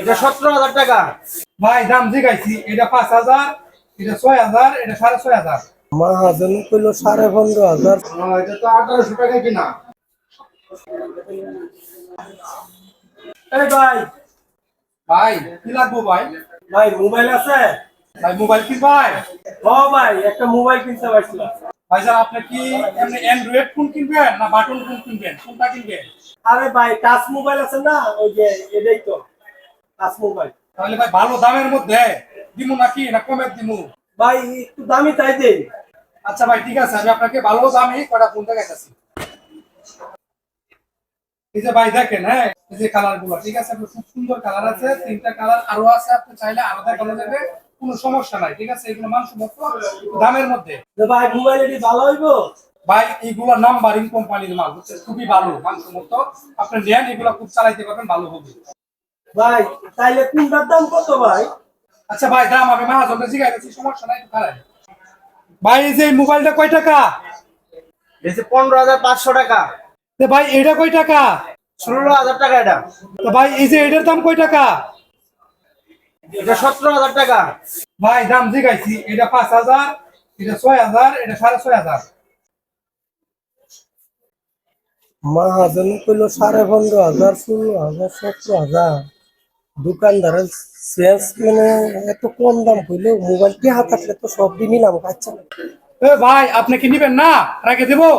এটা সতেরো হাজার টাকা। ভাই দাম জিগাইছি এটা পাঁচ হাজার এটা ছয় হাজার এটা সাড়ে ছয় হাজার। মহাজন কইল সাড়ে পনেরো হাজার। এটা তো আঠারোশো টাকা কিনা। এই ভাই। ভাই কি লাগবো ভাই? ভাই মোবাইল আছে? ভাই মোবাইল কি ভাই? ও ভাই একটা মোবাইল কিনতে পারছিলাম। ভাই স্যার আপনি কি এমনি অ্যান্ড্রয়েড ফোন কিনবেন না বাটন ফোন কিনবেন? কোনটা কিনবেন? আরে ভাই টাচ মোবাইল আছে না? ওই যে এটাই তো। টাচ মোবাইল তাহলে ভাই ভালো দামের মধ্যে দিমু নাকি না কমের দিমু? ভাই একটু দামি তাই দেই। আচ্ছা ভাই ঠিক আছে আমি আপনাকে ভালো দামে কটা ফোন দেখাইতেছি। এই যে ভাই দেখেন হ্যাঁ এই যে কালারগুলো ঠিক আছে আপনার খুব সুন্দর কালার আছে তিনটা কালার আরও আছে আপনি চাইলে আরও দেখানো যাবে কোনো সমস্যা নাই ঠিক আছে এগুলো মানসম্মত দামের মধ্যে। ভাই মোবাইল এটি ভালো হইবো? ভাই এইগুলো নাম্বারিং কোম্পানির মাল হচ্ছে খুবই ভালো মানসম্মত। আপনি নেন এগুলো খুব চালাইতে পারবেন ভালো হবে। ভাই তাইলে কোনটার দাম কত ভাই? আচ্ছা ভাই দাম আমি মাহাজনটা জিগাইতেছি সমস্যা নাই একটু খারাপ। ভাই এই যে এই মোবাইলটা কয় টাকা? এটা পনেরো হাজার পাঁচশো টাকা। তো ভাই এটা কয় টাকা? ষোলো হাজার টাকা এটা। তো ভাই এই যে এটার দাম কয় টাকা? এটা সতেরো হাজার টাকা। ভাই দাম জিগাইছি এটা পাঁচ হাজার এটা ছয় হাজার এটা সাড়ে ছয় হাজার। মহাজন কইল সাড়ে পনেরো হাজার ষোলো হাজার সতেরো হাজার। দোকানদারের সেলস মানে এত কম দাম কইলো মোবাইল কি হাত থাকলে তো সব এ ভাই আপনি কি নিবেন না? রেখে দেবো?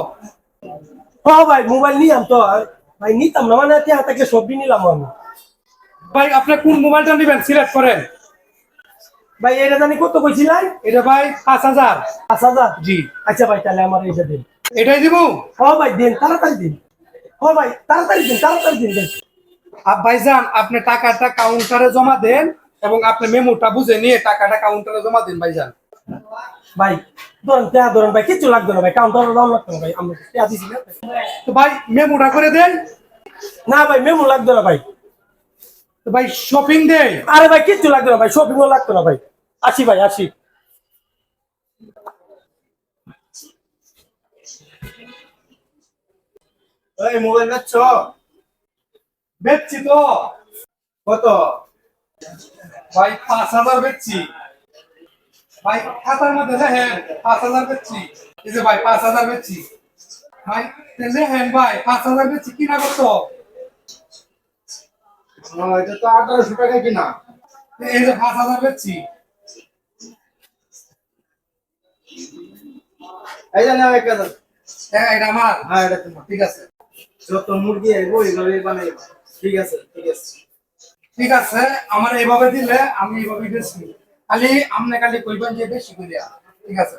ও ভাই মোবাইল নিলাম তো ভাই নিতাম না মানে হাত থাকলে সব নিলাম আমি। ভাই আপনি কোন মোবাইলটা নিবেন? সিলেক্ট করেন। ভাই এটা জানি কত কইছিলাই? এটা ভাই পাঁচ হাজার। পাঁচ হাজার? জি। আচ্ছা ভাই তাহলে আমার এইটা দিন। এটাই দিব? ও ভাই দিন তাড়াতাড়ি দিন। ও ভাই তাড়াতাড়ি দিন তাড়াতাড়ি দিন ভাইজান আপনি টাকাটা কাউন্টারে জমা দেন এবং আপনি মেমোটা বুঝে নিয়ে টাকাটা কাউন্টারে জমা দেন ভাইজান। ভাই ধরেন টেয়া ধরেন ভাই কিছু লাগবে না ভাই কাউন্টার দাম লাগবে না ভাই আমরা টেয়া দিছি না তো ভাই মেমোটা করে দেন। না ভাই মেমো লাগবে না ভাই। তো ভাই শপিং দেই আরে ভাই কিছু লাগবে না ভাই শপিংও লাগবে না ভাই। আসি ভাই আসি। এই মোবাইল বেচছ বেচছি তো। কত? ভাই পাঁচ হাজার বেচছি। ভাই খাতার মধ্যে দেখেন পাঁচ হাজার বেচছি। এই যে ভাই পাঁচ হাজার বেচছি। ভাই দেখেন ভাই পাঁচ হাজার বেচছি কিনা কত? এটা তো আঠারোশো টাকা কিনা। এই যে পাঁচ হাজার বেচছি। এই জানি এক হাজার। হ্যাঁ এটা আমার। হ্যাঁ এটা তোমার। ঠিক আছে। যত মুরগি আইবো এইভাবে বানাইবো। ঠিক আছে ঠিক আছে। ঠিক আছে, আমার এইভাবে দিলে আমি এইভাবে বেশি খালি আপনি খালি কইবেন যে বেশি করিয়া ঠিক আছে